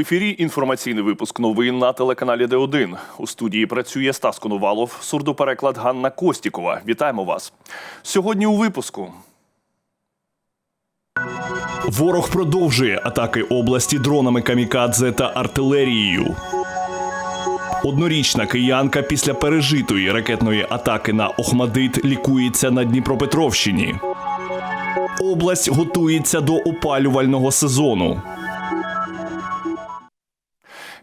ефірі інформаційний випуск новин на телеканалі Д1. У студії працює Стас Коновалов, сурдопереклад Ганна Костікова. Вітаємо вас. Сьогодні у випуску. Ворог продовжує атаки області дронами камікадзе та артилерією. Однорічна киянка після пережитої ракетної атаки на Охмадит лікується на Дніпропетровщині. Область готується до опалювального сезону.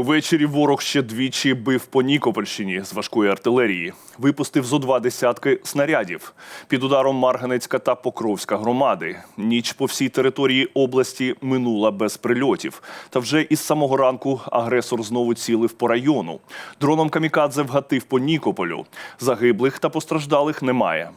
Ввечері ворог ще двічі бив по Нікопольщині з важкої артилерії. Випустив зо два десятки снарядів під ударом Марганецька та Покровська громади. Ніч по всій території області минула без прильотів. Та вже із самого ранку агресор знову цілив по району. Дроном камікадзе вгатив по Нікополю. Загиблих та постраждалих немає.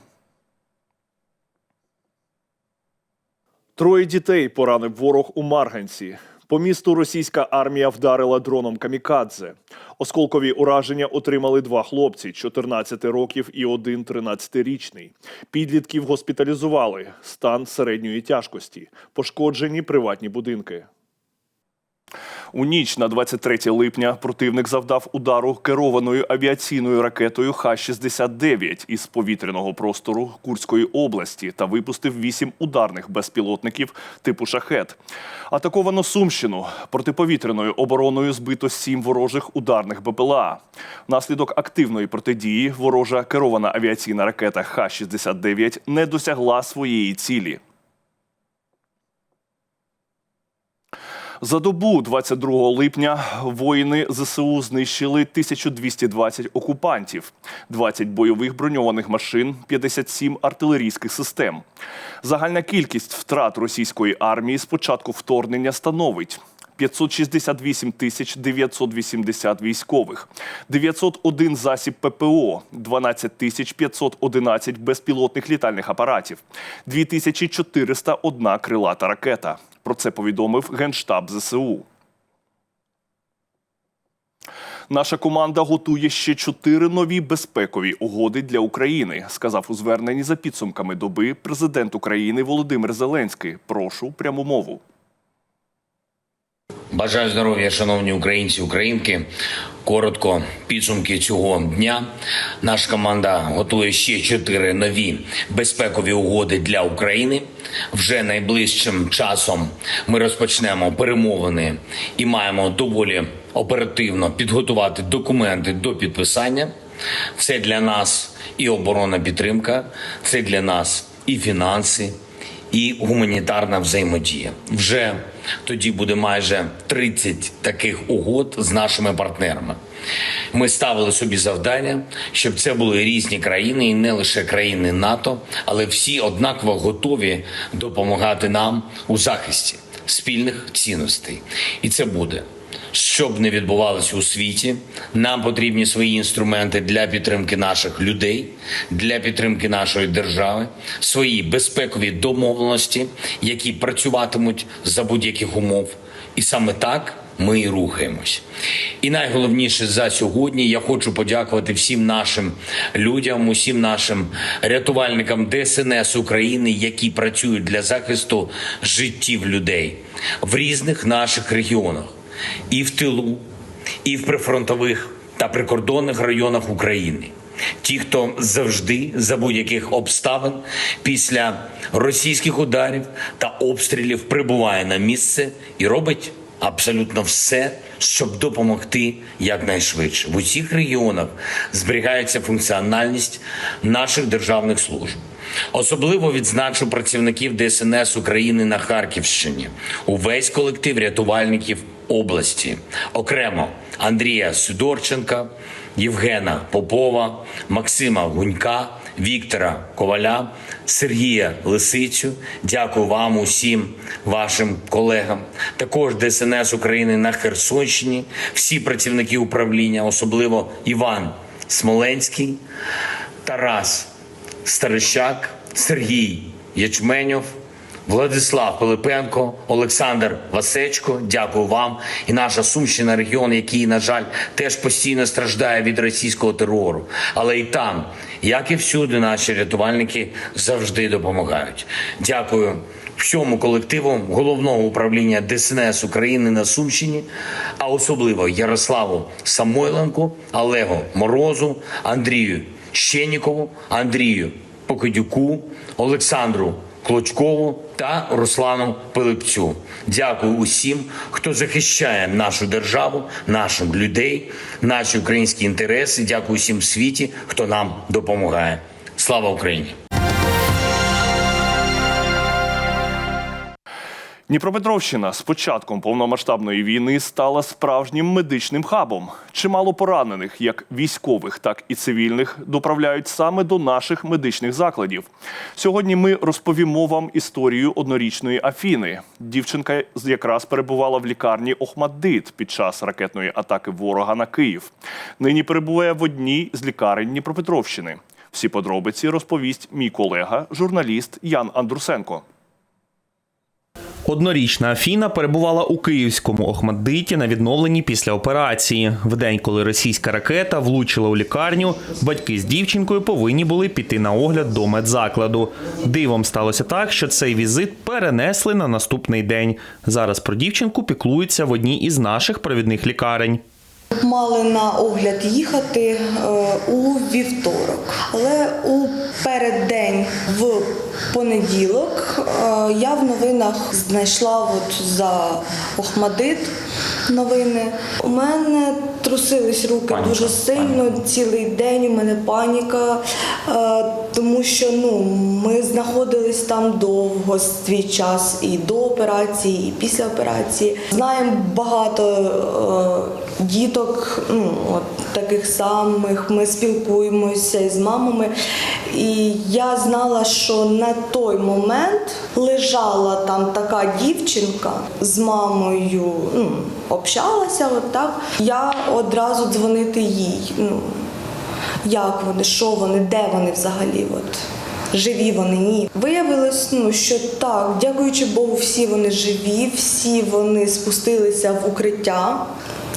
Троє дітей поранив ворог у Марганці. По місту російська армія вдарила дроном камікадзе. Осколкові ураження отримали два хлопці 14 років і один 13-річний. Підлітків госпіталізували. Стан середньої тяжкості. Пошкоджені приватні будинки. У ніч на 23 липня противник завдав удару керованою авіаційною ракетою Х-69 із повітряного простору Курської області та випустив вісім ударних безпілотників типу шахет. Атаковано Сумщину. Протиповітряною обороною збито сім ворожих ударних БПЛА. Внаслідок активної протидії ворожа керована авіаційна ракета Х-69 не досягла своєї цілі. За добу 22 липня воїни ЗСУ знищили 1220 окупантів, 20 бойових броньованих машин, 57 артилерійських систем. Загальна кількість втрат російської армії з початку вторгнення становить 568 тисяч 980 військових, 901 засіб ППО, 12 тисяч 511 безпілотних літальних апаратів, 2401 крилата ракета. Про це повідомив Генштаб ЗСУ. Наша команда готує ще чотири нові безпекові угоди для України, сказав у зверненні за підсумками доби президент України Володимир Зеленський. Прошу пряму мову. Бажаю здоров'я, шановні українці, українки. Коротко підсумки цього дня. Наша команда готує ще чотири нові безпекові угоди для України. Вже найближчим часом ми розпочнемо перемовини і маємо доволі оперативно підготувати документи до підписання. Це для нас і оборонна підтримка, це для нас і фінанси, і гуманітарна взаємодія. Вже тоді буде майже 30 таких угод з нашими партнерами. Ми ставили собі завдання, щоб це були різні країни, і не лише країни НАТО, але всі однаково готові допомагати нам у захисті спільних цінностей. І це буде. Щоб не відбувалося у світі, нам потрібні свої інструменти для підтримки наших людей, для підтримки нашої держави, свої безпекові домовленості, які працюватимуть за будь-яких умов. І саме так ми і рухаємось. І найголовніше за сьогодні я хочу подякувати всім нашим людям, усім нашим рятувальникам ДСНС України, які працюють для захисту життів людей в різних наших регіонах і в тилу, і в прифронтових та прикордонних районах України. Ті, хто завжди за будь-яких обставин після російських ударів та обстрілів прибуває на місце і робить абсолютно все, щоб допомогти якнайшвидше. В усіх регіонах зберігається функціональність наших державних служб. Особливо відзначу працівників ДСНС України на Харківщині, увесь колектив рятувальників області, окремо Андрія Сидорченка, Євгена Попова, Максима Гунька, Віктора Коваля, Сергія Лисицю. Дякую вам усім вашим колегам. Також ДСНС України на Херсонщині, всі працівники управління, особливо Іван Смоленський, Тарас Старищак, Сергій Ячменьов, Владислав Пилипенко, Олександр Васечко. Дякую вам. І наша Сумщина, регіон, який, на жаль, теж постійно страждає від російського терору. Але і там, як і всюди, наші рятувальники завжди допомагають. Дякую всьому колективу головного управління ДСНС України на Сумщині, а особливо Ярославу Самойленку, Олегу Морозу, Андрію Щенікову, Андрію Покидюку, Олександру Клочкову та Руслану Пилипцю. Дякую усім, хто захищає нашу державу, наших людей, наші українські інтереси. Дякую всім в світі, хто нам допомагає. Слава Україні! Дніпропетровщина з початком повномасштабної війни стала справжнім медичним хабом. Чимало поранених, як військових, так і цивільних, доправляють саме до наших медичних закладів. Сьогодні ми розповімо вам історію однорічної Афіни. Дівчинка якраз перебувала в лікарні Охмаддит під час ракетної атаки ворога на Київ. Нині перебуває в одній з лікарень Дніпропетровщини. Всі подробиці розповість мій колега, журналіст Ян Андрусенко. Однорічна Афіна перебувала у київському Охмаддиті на відновленні після операції. В день, коли російська ракета влучила у лікарню, батьки з дівчинкою повинні були піти на огляд до медзакладу. Дивом сталося так, що цей візит перенесли на наступний день. Зараз про дівчинку піклуються в одній із наших провідних лікарень. Мали на огляд їхати е, у вівторок, але у переддень в понеділок е, я в новинах знайшла от за Охмадит новини. У мене трусились руки дуже сильно цілий день. У мене паніка, е, тому що ну ми знаходились там довго свій час і до операції, і після операції. Знаємо багато е, діток, ну от таких самих. Ми спілкуємося з мамами. І я знала, що на той момент лежала там така дівчинка з мамою, ну, общалася, от так. Я одразу дзвонити їй. Ну, як вони, що вони, де вони взагалі? От. Живі вони, ні. Виявилось, ну що так, дякуючи Богу, всі вони живі, всі вони спустилися в укриття,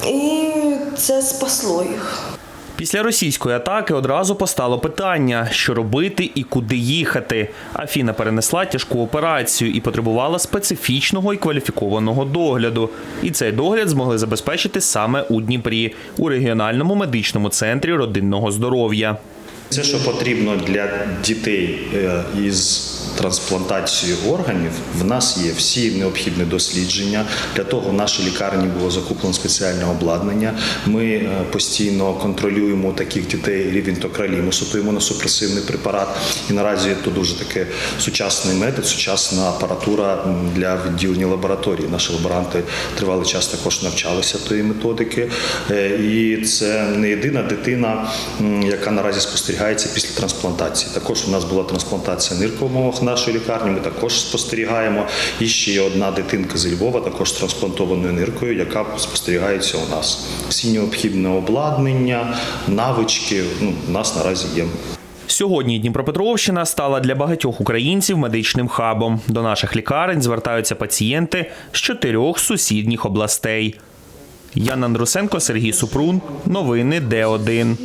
і це спасло їх. Після російської атаки одразу постало питання, що робити і куди їхати. Афіна перенесла тяжку операцію і потребувала специфічного і кваліфікованого догляду. І цей догляд змогли забезпечити саме у Дніпрі, у регіональному медичному центрі родинного здоров'я. Це що потрібно для дітей е, із трансплантацією органів. В нас є всі необхідні дослідження. Для того в нашій лікарні було закуплено спеціальне обладнання. Ми е, постійно контролюємо таких дітей рівень токраліму, супресивний препарат. І наразі це дуже таке сучасний метод, сучасна апаратура для відділення лабораторії. Наші лаборанти тривалий час також навчалися тої методики. Е, І це не єдина дитина, яка наразі спостерігається після трансплантації. Також у нас була трансплантація умовах нашої лікарні. Ми також спостерігаємо. І ще одна дитинка з Львова, також трансплантованою ниркою, яка спостерігається у нас. Всі необхідне обладнання, навички ну, у нас наразі є. Сьогодні Дніпропетровщина стала для багатьох українців медичним хабом. До наших лікарень звертаються пацієнти з чотирьох сусідніх областей. Ян Андрусенко, Сергій Супрун. Новини Д1.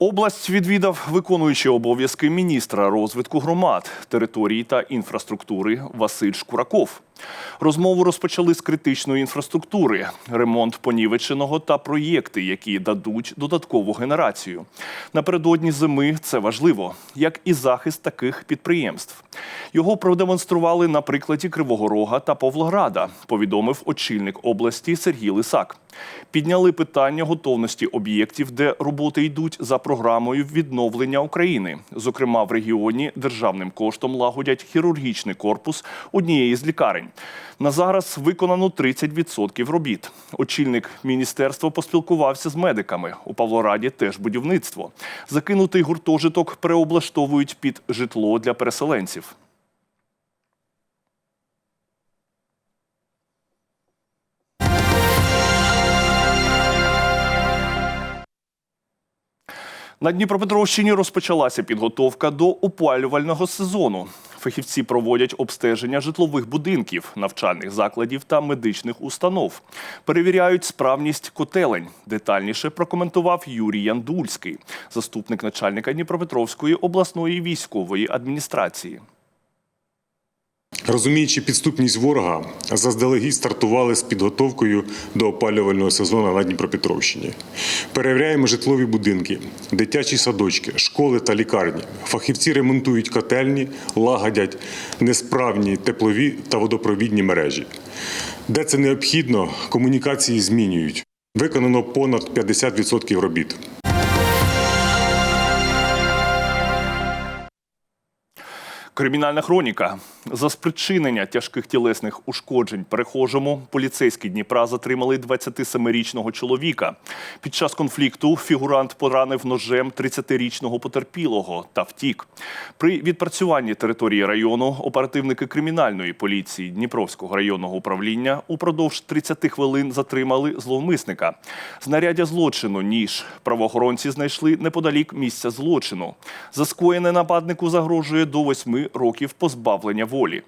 Область відвідав виконуючий обов'язки міністра розвитку громад, території та інфраструктури Василь Шкураков. Розмову розпочали з критичної інфраструктури, ремонт понівеченого та проєкти, які дадуть додаткову генерацію. Напередодні зими це важливо, як і захист таких підприємств. Його продемонстрували на прикладі Кривого Рога та Павлограда, повідомив очільник області Сергій Лисак. Підняли питання готовності об'єктів, де роботи йдуть за програмою відновлення України. Зокрема, в регіоні державним коштом лагодять хірургічний корпус однієї з лікарень. На зараз виконано 30% робіт. Очільник міністерства поспілкувався з медиками. У Павлораді теж будівництво. Закинутий гуртожиток переоблаштовують під житло для переселенців. На Дніпропетровщині розпочалася підготовка до опалювального сезону. Фахівці проводять обстеження житлових будинків, навчальних закладів та медичних установ. Перевіряють справність котелень. Детальніше прокоментував Юрій Яндульський, заступник начальника Дніпропетровської обласної військової адміністрації. Розуміючи підступність ворога, заздалегідь стартували з підготовкою до опалювального сезону на Дніпропетровщині. Перевіряємо житлові будинки, дитячі садочки, школи та лікарні. Фахівці ремонтують котельні, лагодять несправні теплові та водопровідні мережі. Де це необхідно, комунікації змінюють. Виконано понад 50% робіт. Кримінальна хроніка за спричинення тяжких тілесних ушкоджень перехожому поліцейські Дніпра затримали 27-річного чоловіка. Під час конфлікту фігурант поранив ножем 30-річного потерпілого та втік. При відпрацюванні території району оперативники кримінальної поліції Дніпровського районного управління упродовж 30 хвилин затримали зловмисника. Знаряддя злочину ніж правоохоронці знайшли неподалік місця злочину. За скоєне нападнику загрожує до 8 років позбавлення волі.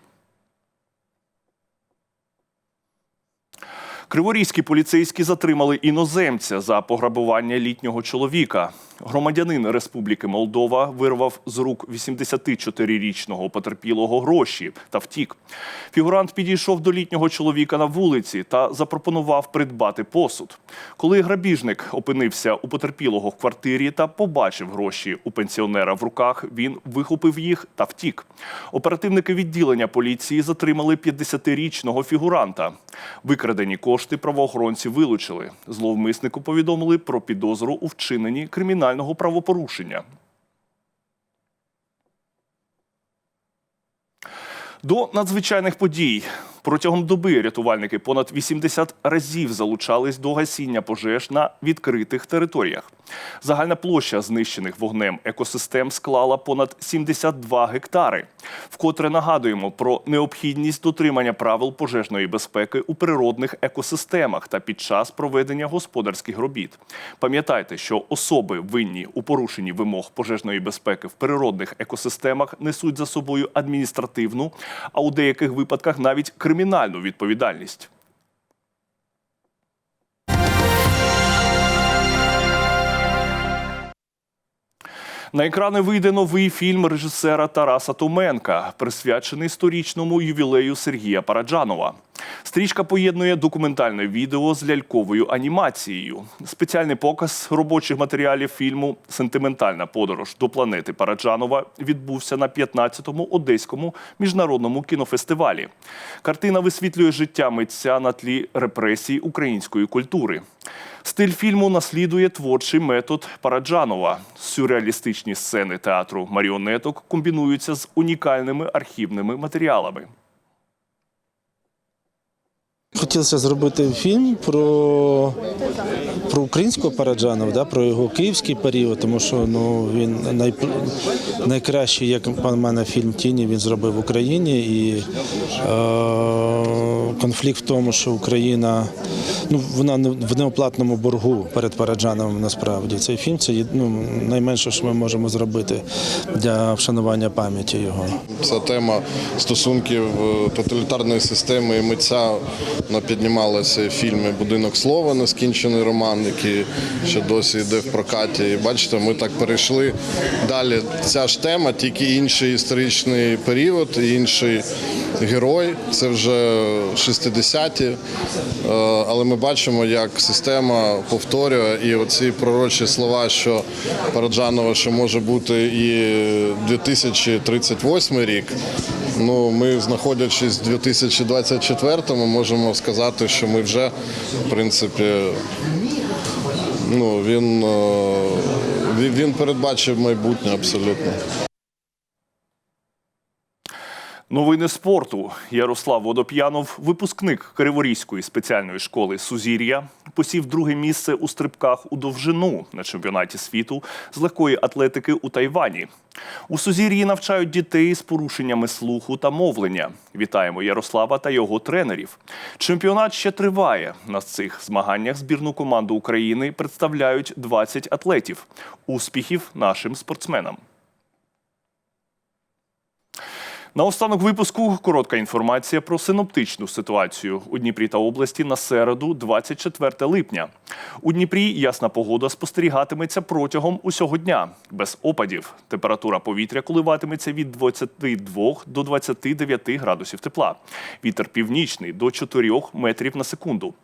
Криворізькі поліцейські затримали іноземця за пограбування літнього чоловіка. Громадянин Республіки Молдова вирвав з рук 84-річного потерпілого гроші та втік. Фігурант підійшов до літнього чоловіка на вулиці та запропонував придбати посуд. Коли грабіжник опинився у потерпілого в квартирі та побачив гроші у пенсіонера в руках, він вихопив їх та втік. Оперативники відділення поліції затримали 50-річного фігуранта. Викрадені кошти правоохоронці вилучили. Зловмиснику повідомили про підозру у вчиненні кримінального правопорушення. До надзвичайних подій протягом доби рятувальники понад 80 разів залучались до гасіння пожеж на відкритих територіях. Загальна площа знищених вогнем екосистем склала понад 72 гектари. Вкотре нагадуємо про необхідність дотримання правил пожежної безпеки у природних екосистемах та під час проведення господарських робіт. Пам'ятайте, що особи винні у порушенні вимог пожежної безпеки в природних екосистемах несуть за собою адміністративну, а у деяких випадках навіть кримінальну відповідальність. На екрани вийде новий фільм режисера Тараса Томенка, присвячений сторічному ювілею Сергія Параджанова. Стрічка поєднує документальне відео з ляльковою анімацією. Спеціальний показ робочих матеріалів фільму Сентиментальна подорож до планети Параджанова відбувся на 15-му одеському міжнародному кінофестивалі. Картина висвітлює життя митця на тлі репресій української культури. Стиль фільму наслідує творчий метод Параджанова. Сюрреалістичні сцени театру маріонеток комбінуються з унікальними архівними матеріалами. Хотілося зробити фільм про, про українського Параджанова, да, про його київський період, тому що ну, він най, найкращий, як пан мене, фільм Тіні він зробив в Україні. І е, конфлікт в тому, що Україна ну, вона в неоплатному боргу перед Параджановим насправді. Цей фільм це ну, найменше, що ми можемо зробити для вшанування пам'яті його. Ця тема стосунків е, тоталітарної системи і митця піднімалася в фільмі Будинок слова, нескінчений роман, який ще досі йде в прокаті. І бачите, ми так перейшли далі. Ця ж тема, тільки інший історичний період, інший герой. Це вже 60-ті. Е, Але ми бачимо, як система повторює і оці пророчі слова, що Параджанова ще може бути і 2038 рік. Ну, ми, знаходячись в 2024-му, можемо сказати, що ми вже, в принципі, ну, він, е, він- він передбачив майбутнє абсолютно. Новини спорту. Ярослав Водоп'янов, випускник Криворізької спеціальної школи Сузір'я, посів друге місце у стрибках у довжину на чемпіонаті світу з легкої атлетики у Тайвані. У Сузір'ї навчають дітей з порушеннями слуху та мовлення. Вітаємо Ярослава та його тренерів. Чемпіонат ще триває. На цих змаганнях збірну команду України представляють 20 атлетів. Успіхів нашим спортсменам. Наостанок випуску коротка інформація про синоптичну ситуацію у Дніпрі та області на середу, 24 липня. У Дніпрі ясна погода спостерігатиметься протягом усього дня, без опадів. Температура повітря коливатиметься від 22 до 29 градусів тепла. Вітер північний до 4 метрів на секунду.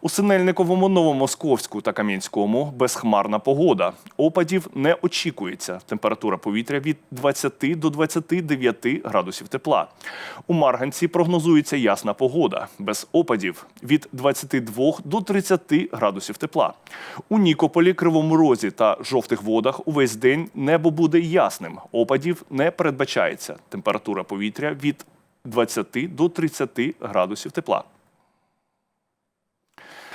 У Синельниковому, Новомосковську та Кам'янському безхмарна погода. Опадів не очікується. Температура повітря від 20 до 29 градусів тепла. У Марганці прогнозується ясна погода, без опадів від 22 до 30 градусів тепла. У Нікополі, Кривому Розі та жовтих водах увесь день небо буде ясним. Опадів не передбачається. Температура повітря від 20 до 30 градусів тепла.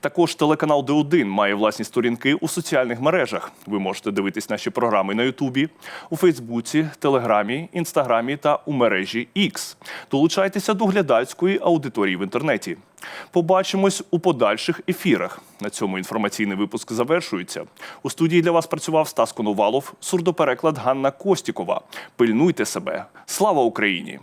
Також телеканал Д1 має власні сторінки у соціальних мережах. Ви можете дивитись наші програми на Ютубі, у Фейсбуці, Телеграмі, Інстаграмі та у мережі X. Долучайтеся до глядацької аудиторії в інтернеті. Побачимось у подальших ефірах. На цьому інформаційний випуск завершується. У студії для вас працював Стас Коновалов, сурдопереклад Ганна Костікова. Пильнуйте себе. Слава Україні!